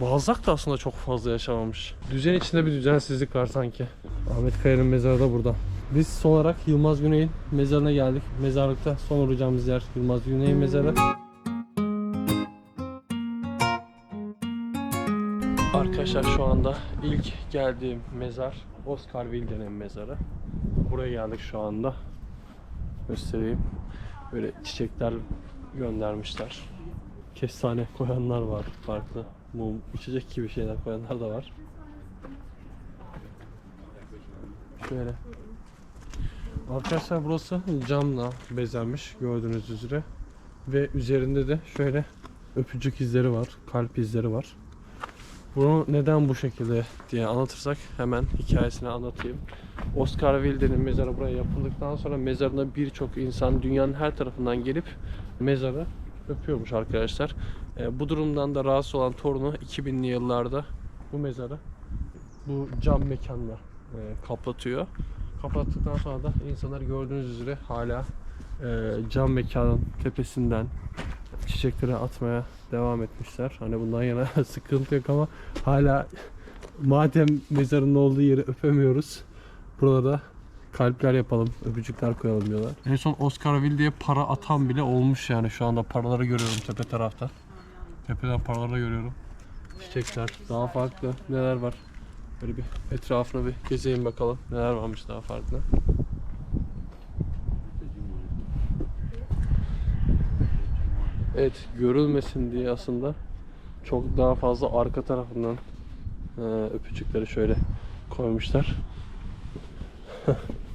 Balzak da aslında çok fazla yaşamamış. Düzen içinde bir düzensizlik var sanki. Ahmet Kaya'nın mezarı da burada. Biz son olarak Yılmaz Güney'in mezarına geldik. Mezarlıkta son uğrayacağımız yer Yılmaz Güney'in mezarı. Arkadaşlar şu anda ilk geldiğim mezar Oscar Wilde'nin mezarı. Buraya geldik şu anda. Göstereyim. Böyle çiçekler göndermişler. Kestane koyanlar var farklı. Mum, içecek gibi şeyler koyanlar da var. Şöyle. Arkadaşlar burası camla bezenmiş gördüğünüz üzere. Ve üzerinde de şöyle öpücük izleri var, kalp izleri var. Bunu neden bu şekilde diye anlatırsak hemen hikayesini anlatayım. Oscar Wilde'nin mezarı buraya yapıldıktan sonra mezarına birçok insan dünyanın her tarafından gelip mezarı öpüyormuş arkadaşlar. E, bu durumdan da rahatsız olan torunu 2000'li yıllarda bu mezarı bu cam mekanla e, kapatıyor. Kapattıktan sonra da insanlar gördüğünüz üzere hala e, cam mekanın tepesinden çiçekleri atmaya devam etmişler. Hani bundan yana sıkıntı yok ama hala madem mezarın olduğu yeri öpemiyoruz. Burada kalpler yapalım, öpücükler koyalım diyorlar. En son Oscar Wilde'ye para atan bile olmuş yani. Şu anda paraları görüyorum tepe tarafta. Tepeden paraları görüyorum. Çiçekler, daha farklı neler var. Böyle bir etrafına bir gezeyim bakalım. Neler varmış daha farklı. Evet, görülmesin diye aslında çok daha fazla arka tarafından e, öpücükleri şöyle koymuşlar.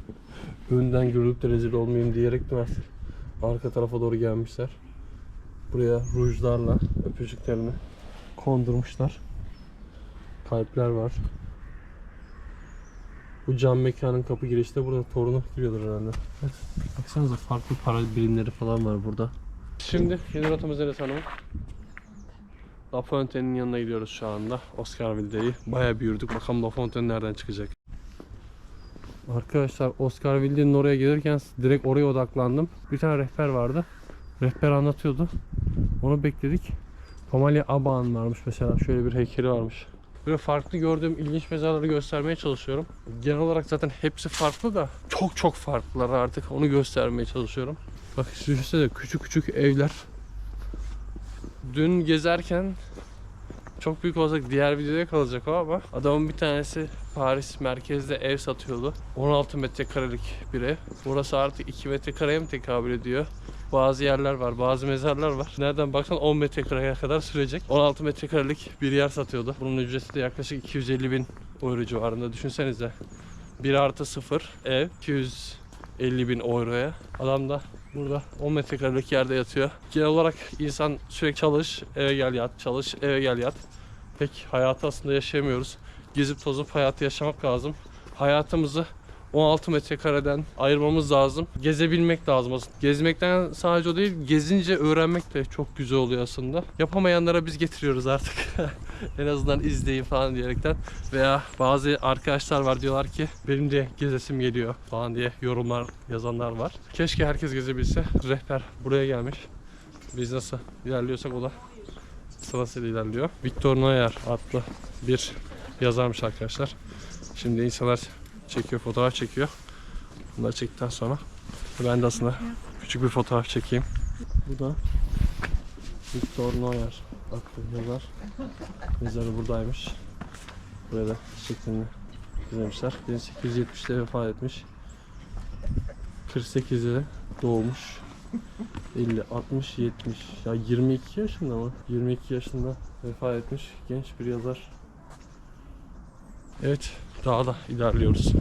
Önden görülüp de rezil olmayayım diyerek mi arka tarafa doğru gelmişler. Buraya rujlarla öpücüklerini kondurmuşlar. Kalpler var. Bu cam mekanın kapı girişte burada torunu giriyordur herhalde. Evet. Baksanıza farklı para birimleri falan var burada. Şimdi yeni rotamız neresi hanım? La Fontaine'in yanına gidiyoruz şu anda. Oscar Wilde'yi. Bayağı bir yürüdük. Bakalım La Fontaine nereden çıkacak. Arkadaşlar Oscar Wilde'nin oraya gelirken direkt oraya odaklandım. Bir tane rehber vardı. Rehber anlatıyordu. Onu bekledik. Pamalia Aban varmış mesela. Şöyle bir heykeli varmış. Böyle farklı gördüğüm ilginç mezarları göstermeye çalışıyorum. Genel olarak zaten hepsi farklı da çok çok farklılar artık. Onu göstermeye çalışıyorum. Bak düşünsene küçük küçük evler. Dün gezerken çok büyük olacak diğer videoya kalacak o ama adamın bir tanesi Paris merkezde ev satıyordu. 16 metrekarelik bir ev. Burası artık 2 metrekareye mi tekabül ediyor? Bazı yerler var, bazı mezarlar var. Nereden baksan 10 metrekareye kadar sürecek. 16 metrekarelik bir yer satıyordu. Bunun ücreti de yaklaşık 250 bin euro civarında. Düşünsenize. 1 artı 0 ev 250 bin euroya. Adam da burada 10 metrekarelik yerde yatıyor. Genel olarak insan sürekli çalış, eve gel yat, çalış, eve gel yat. Pek hayatı aslında yaşayamıyoruz. Gezip tozup hayatı yaşamak lazım. Hayatımızı 16 metrekareden ayırmamız lazım. Gezebilmek lazım aslında. Gezmekten sadece o değil, gezince öğrenmek de çok güzel oluyor aslında. Yapamayanlara biz getiriyoruz artık. en azından izleyin falan diyerekten. Veya bazı arkadaşlar var diyorlar ki benim de gezesim geliyor falan diye yorumlar yazanlar var. Keşke herkes gezebilse. Rehber buraya gelmiş. Biz nasıl ilerliyorsak o da sırasıyla ilerliyor. Victor Noyer adlı bir yazarmış arkadaşlar. Şimdi insanlar çekiyor, fotoğraf çekiyor. Bunları çektikten sonra ben de aslında küçük bir fotoğraf çekeyim. Bu da Victor Noyer adlı yazar. Mezarı buradaymış. Buraya da şeklini çizmişler. 1870'te vefat etmiş. 48'de doğmuş. 50, 60, 70. Ya 22 yaşında mı? 22 yaşında vefat etmiş genç bir yazar. Evet, daha da ilerliyoruz.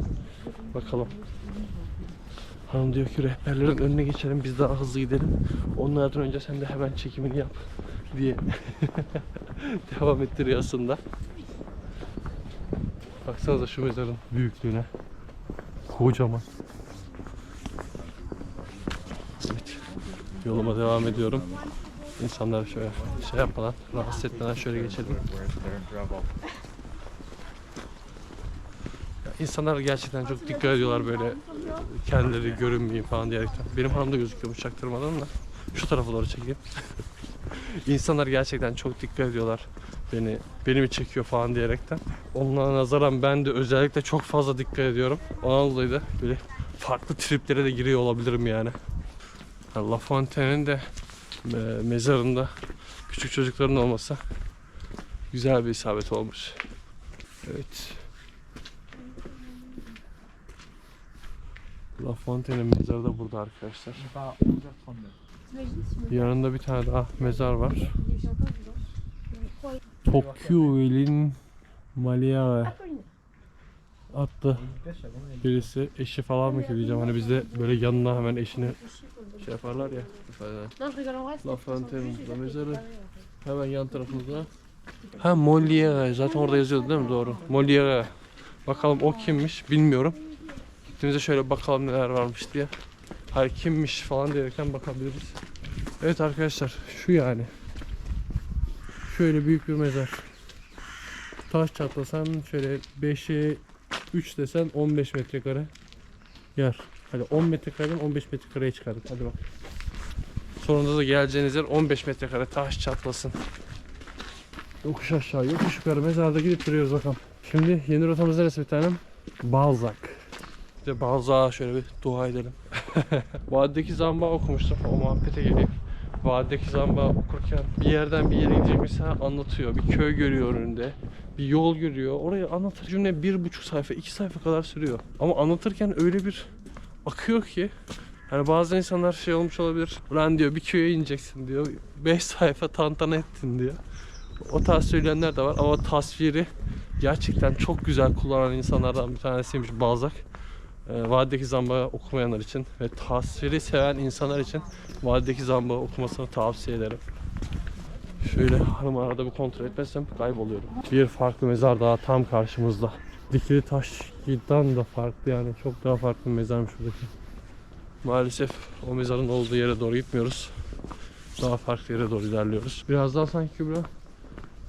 Bakalım. Hanım diyor ki rehberlerin önüne geçelim biz daha hızlı gidelim. Onlardan önce sen de hemen çekimini yap diye devam ettiriyor aslında. Baksanıza şu mezarın büyüklüğüne. Kocaman. Evet. Yoluma devam ediyorum. İnsanlar şöyle şey yapmadan, rahatsız etmeden şöyle geçelim. İnsanlar gerçekten çok dikkat ediyorlar böyle kendileri görünmeyeyim falan diyerekten. Benim hanım da gözüküyormuş çaktırmadan da. Şu tarafa doğru çekeyim. İnsanlar gerçekten çok dikkat ediyorlar. beni beni mi çekiyor falan diyerekten. Onlara nazaran ben de özellikle çok fazla dikkat ediyorum. Ondan dolayı da böyle farklı triplere de giriyor olabilirim yani. La Fontaine'in de e, mezarında küçük çocukların olması güzel bir isabet olmuş. Evet. La Fontaine'in mezarı da burada arkadaşlar. Pas 11h39. T'imagines si je me Yanında bir tane daha mezar var. pêche avant les birisi eşi falan mı ki diyeceğim hani bizde böyle yanına hemen eşini şey yaparlar ya. La plus simple. Fontaine, J'ai la jamais mezarı. Hemen yan tarafımızda. Ha Molière zaten orada yazıyordu değil mi? Doğru. Molière. Bakalım o kimmiş bilmiyorum. Gittiğimizde şöyle bakalım neler varmış diye. Hayır kimmiş falan diyerekten bakabiliriz. Evet arkadaşlar şu yani. Şöyle büyük bir mezar. Taş çatlasan şöyle 5'e 3 desen 15 metrekare yer. Hadi 10 metrekareden 15 metrekareye çıkardık. Hadi bak. Sonunda da geleceğiniz yer 15 metrekare taş çatlasın. Yokuş aşağı, yokuş yukarı mezarda gidip duruyoruz bakalım. Şimdi yeni rotamız neresi bir tanem? Balzac. Bir de Balzac'a şöyle bir dua edelim. Vadideki zamba okumuştum. O muhabbete geleyim. Vadideki zamba okurken bir yerden bir yere gidecek mesela anlatıyor. Bir köy görüyor önünde. Bir yol görüyor. Orayı anlatır. Cümle bir buçuk sayfa, iki sayfa kadar sürüyor. Ama anlatırken öyle bir akıyor ki Hani bazı insanlar şey olmuş olabilir. Ulan diyor bir köye ineceksin diyor. 5 sayfa tantana ettin diyor. O tarz söyleyenler de var ama tasviri gerçekten çok güzel kullanan insanlardan bir tanesiymiş Balzac. Ee, Vadideki Zamba okumayanlar için ve tasviri seven insanlar için Vadideki Zamba okumasını tavsiye ederim. Şöyle hanım arada bir kontrol etmezsem kayboluyorum. Bir farklı mezar daha tam karşımızda. Dikili taştan da farklı yani çok daha farklı bir mezarmış buradaki. Maalesef o mezarın olduğu yere doğru gitmiyoruz. Daha farklı yere doğru ilerliyoruz. Biraz daha sanki Kübra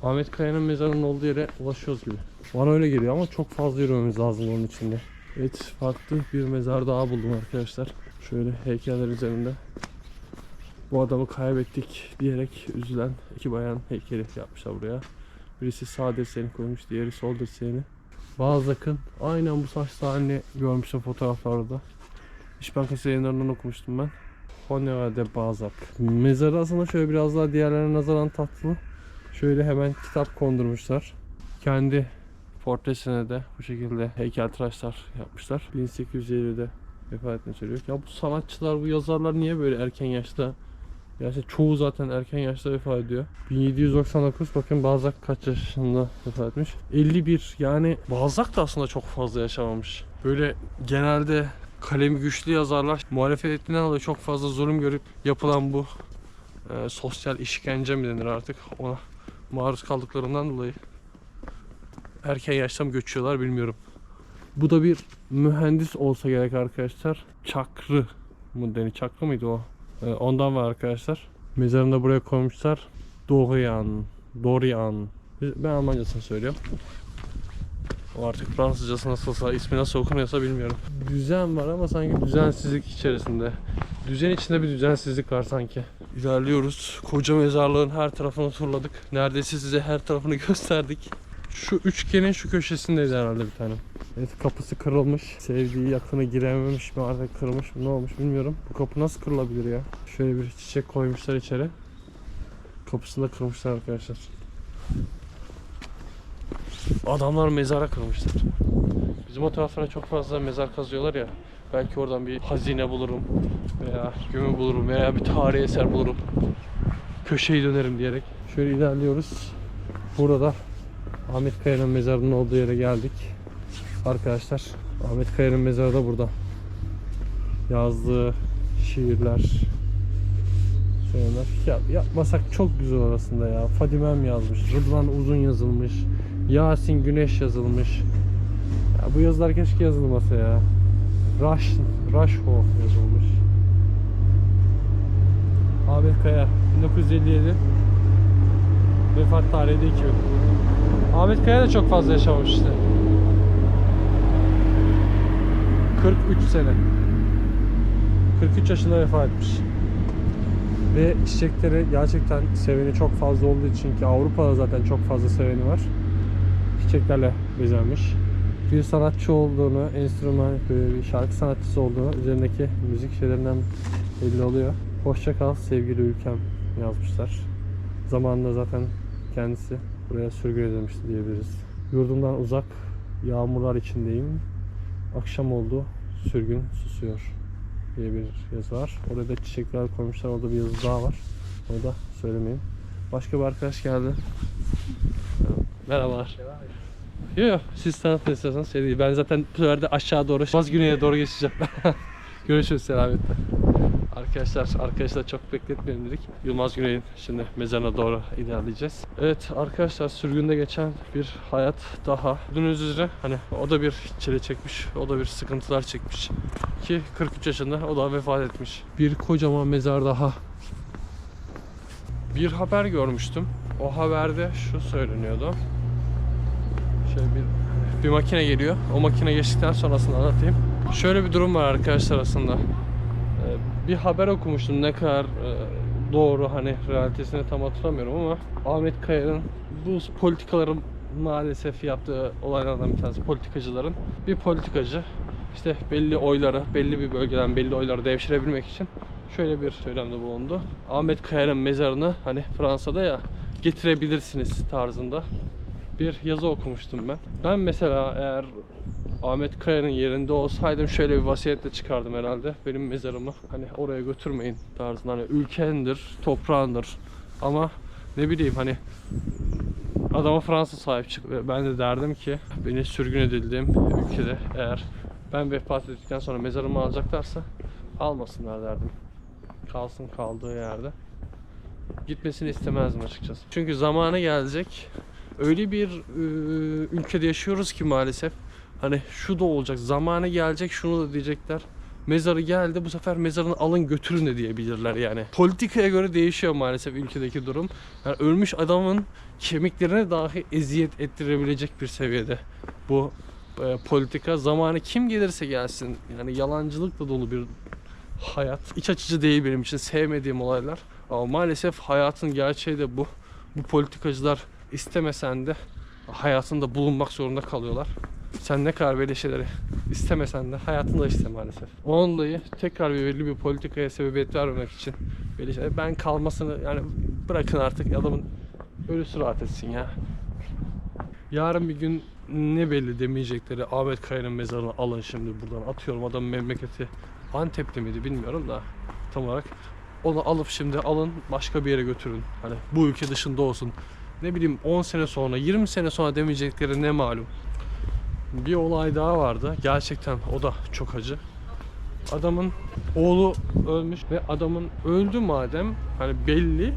Ahmet Kaya'nın mezarının olduğu yere ulaşıyoruz gibi. Bana öyle geliyor ama çok fazla yürümemiz lazım onun içinde. Evet farklı bir mezar daha buldum arkadaşlar. Şöyle heykeller üzerinde. Bu adamı kaybettik diyerek üzülen iki bayan heykeli yapmışlar buraya. Birisi sağ deseni koymuş, diğeri sol deseni. Balzac'ın aynen bu saç halini görmüştüm fotoğraflarda. İş Bankası yayınlarından okumuştum ben. Honorar de Balzac. Mezarı aslında şöyle biraz daha diğerlerine nazaran tatlı. Şöyle hemen kitap kondurmuşlar. Kendi portresine de bu şekilde heykeltıraşlar yapmışlar. 1850'de vefat ettiğini söylüyor. Ya bu sanatçılar, bu yazarlar niye böyle erken yaşta Gerçi çoğu zaten erken yaşta vefat ediyor. 1799 bakın Balzac kaç yaşında vefat etmiş? 51 yani Balzac da aslında çok fazla yaşamamış. Böyle genelde kalemi güçlü yazarlar muhalefet ettiğinden dolayı çok fazla zulüm görüp yapılan bu e, sosyal işkence mi denir artık ona maruz kaldıklarından dolayı erken yaşta mı göçüyorlar bilmiyorum. Bu da bir mühendis olsa gerek arkadaşlar. Çakrı mı deniyor? Çaklı mıydı o? E, ondan var arkadaşlar. Mezarını da buraya koymuşlar. Dorian. Dorian. Ben Almancasını söylüyorum. O artık Fransızcası nasılsa, ismi nasıl okunuyorsa bilmiyorum. Düzen var ama sanki düzensizlik içerisinde. Düzen içinde bir düzensizlik var sanki. İlerliyoruz. Koca mezarlığın her tarafını turladık. Neredeyse size her tarafını gösterdik. Şu üçgenin şu köşesindeyiz herhalde bir tane. Evet kapısı kırılmış. Sevdiği yakını girememiş mi artık kırılmış mı ne olmuş bilmiyorum. Bu kapı nasıl kırılabilir ya? Şöyle bir çiçek koymuşlar içeri. Kapısını da kırmışlar arkadaşlar. Adamlar mezara kırmışlar. Bizim o taraflara çok fazla mezar kazıyorlar ya. Belki oradan bir hazine bulurum veya gömü bulurum veya bir tarihi eser bulurum. Köşeyi dönerim diyerek. Şöyle ilerliyoruz. Burada Ahmet Kaya'nın mezarının olduğu yere geldik. Arkadaşlar Ahmet Kaya'nın mezarı da burada. Yazdığı şiirler, şeyler. Ya yapmasak çok güzel arasında ya. Fadimem yazmış, Rıdvan Uzun yazılmış, Yasin Güneş yazılmış. Ya bu yazılar keşke yazılmasa ya. Raş, Raşho yazılmış. Ahmet Kaya 1957 Vefat tarihi de 2000 Ahmet Kaya da çok fazla yaşamamış işte 43 sene 43 yaşında vefat etmiş Ve çiçekleri gerçekten seveni çok fazla olduğu için ki Avrupa'da zaten çok fazla seveni var. Çiçeklerle bezenmiş. Bir sanatçı olduğunu, enstrüman, bir şarkı sanatçısı olduğunu üzerindeki müzik şeylerinden belli oluyor. Hoşça kal sevgili ülkem yazmışlar. Zamanında zaten kendisi buraya sürgün edilmişti diyebiliriz. Yurdumdan uzak, yağmurlar içindeyim. Akşam oldu, sürgün susuyor diye bir yazı var. Orada da çiçekler koymuşlar. Orada bir yazı daha var. Onu da söylemeyeyim. Başka bir arkadaş geldi. Merhabalar. Yok yok siz tanıtın istiyorsanız şey değil. Ben zaten bu sefer de aşağı doğru, Baz güneye doğru geçeceğim. Görüşürüz selametle. Arkadaşlar, arkadaşlar çok bekletmeyelim dedik. Yılmaz Güney'in şimdi mezarına doğru ilerleyeceğiz. Evet arkadaşlar sürgünde geçen bir hayat daha. Gördüğünüz üzere hani o da bir çile çekmiş, o da bir sıkıntılar çekmiş. Ki 43 yaşında o da vefat etmiş. Bir kocaman mezar daha. Bir haber görmüştüm. O haberde şu söyleniyordu. Şöyle bir bir makine geliyor. O makine geçtikten sonrasını anlatayım. Şöyle bir durum var arkadaşlar aslında. Bir haber okumuştum ne kadar e, doğru hani realitesini tam hatırlamıyorum ama Ahmet Kaya'nın bu politikaların maalesef yaptığı olaylardan bir tanesi politikacıların bir politikacı işte belli oyları belli bir bölgeden belli oyları devşirebilmek için şöyle bir söylemde bulundu. Ahmet Kaya'nın mezarını hani Fransa'da ya getirebilirsiniz tarzında bir yazı okumuştum ben. Ben mesela eğer Ahmet Kaya'nın yerinde olsaydım şöyle bir vasiyetle çıkardım herhalde. Benim mezarımı hani oraya götürmeyin tarzında. Hani ülkendir, toprağındır. Ama ne bileyim hani adama Fransa sahip çık. Ben de derdim ki beni sürgün edildiğim ülkede eğer ben vefat ettikten sonra mezarımı alacaklarsa almasınlar derdim. Kalsın kaldığı yerde. Gitmesini istemezdim açıkçası. Çünkü zamanı gelecek. Öyle bir e, ülkede yaşıyoruz ki maalesef. Hani şu da olacak, zamanı gelecek, şunu da diyecekler. Mezarı geldi, bu sefer mezarını alın götürün de diyebilirler yani. Politikaya göre değişiyor maalesef ülkedeki durum. Yani ölmüş adamın kemiklerine dahi eziyet ettirebilecek bir seviyede bu e, politika. Zamanı kim gelirse gelsin, yani yalancılıkla dolu bir hayat. İç açıcı değil benim için, sevmediğim olaylar. Ama maalesef hayatın gerçeği de bu. Bu politikacılar istemesen de hayatında bulunmak zorunda kalıyorlar. Sen ne kadar böyle şeyleri istemesen de hayatında işte maalesef. Ondan dolayı tekrar bir belli bir politikaya sebebiyet vermemek için böyle şeyler. Ben kalmasını yani bırakın artık adamın ölüsü rahat etsin ya. Yarın bir gün ne belli demeyecekleri Ahmet Kaya'nın mezarını alın şimdi buradan atıyorum adamın memleketi Antep'te miydi bilmiyorum da tam olarak onu alıp şimdi alın başka bir yere götürün. Hani bu ülke dışında olsun. Ne bileyim 10 sene sonra 20 sene sonra demeyecekleri ne malum. Bir olay daha vardı. Gerçekten o da çok acı. Adamın oğlu ölmüş ve adamın öldü madem hani belli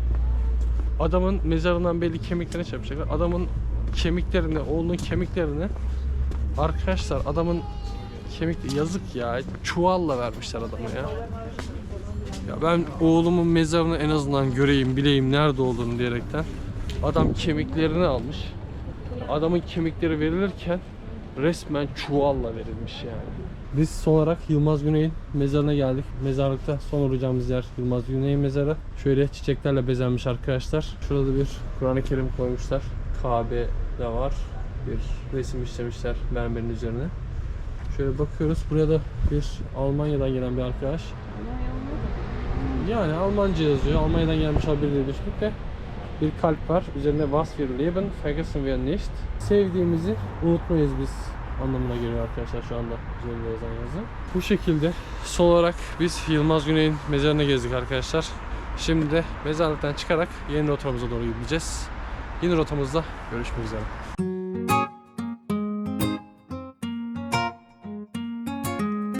adamın mezarından belli kemiklerine çarpacaklar. Adamın kemiklerini, oğlunun kemiklerini arkadaşlar adamın kemik yazık ya çuvalla vermişler adamı ya. Ya ben oğlumun mezarını en azından göreyim, bileyim nerede olduğunu diyerekten adam kemiklerini almış. Adamın kemikleri verilirken resmen çuvalla verilmiş yani. Biz son olarak Yılmaz Güney'in mezarına geldik. Mezarlıkta son uğrayacağımız yer Yılmaz Güney'in mezarı. Şöyle çiçeklerle bezenmiş arkadaşlar. Şurada bir Kur'an-ı Kerim koymuşlar. Kabe de var. Bir resim işlemişler mermerin üzerine. Şöyle bakıyoruz. Buraya da bir Almanya'dan gelen bir arkadaş. Yani Almanca yazıyor. Almanya'dan gelmiş olabilir diye düşündük de bir kalp var. Üzerinde Was wir leben, vergessen wir nicht. Sevdiğimizi unutmayız biz anlamına geliyor arkadaşlar şu anda üzerinde yazan yazı. Bu şekilde son olarak biz Yılmaz Güney'in mezarına gezdik arkadaşlar. Şimdi de mezarlıktan çıkarak yeni rotamıza doğru gideceğiz. Yeni rotamızda görüşmek üzere.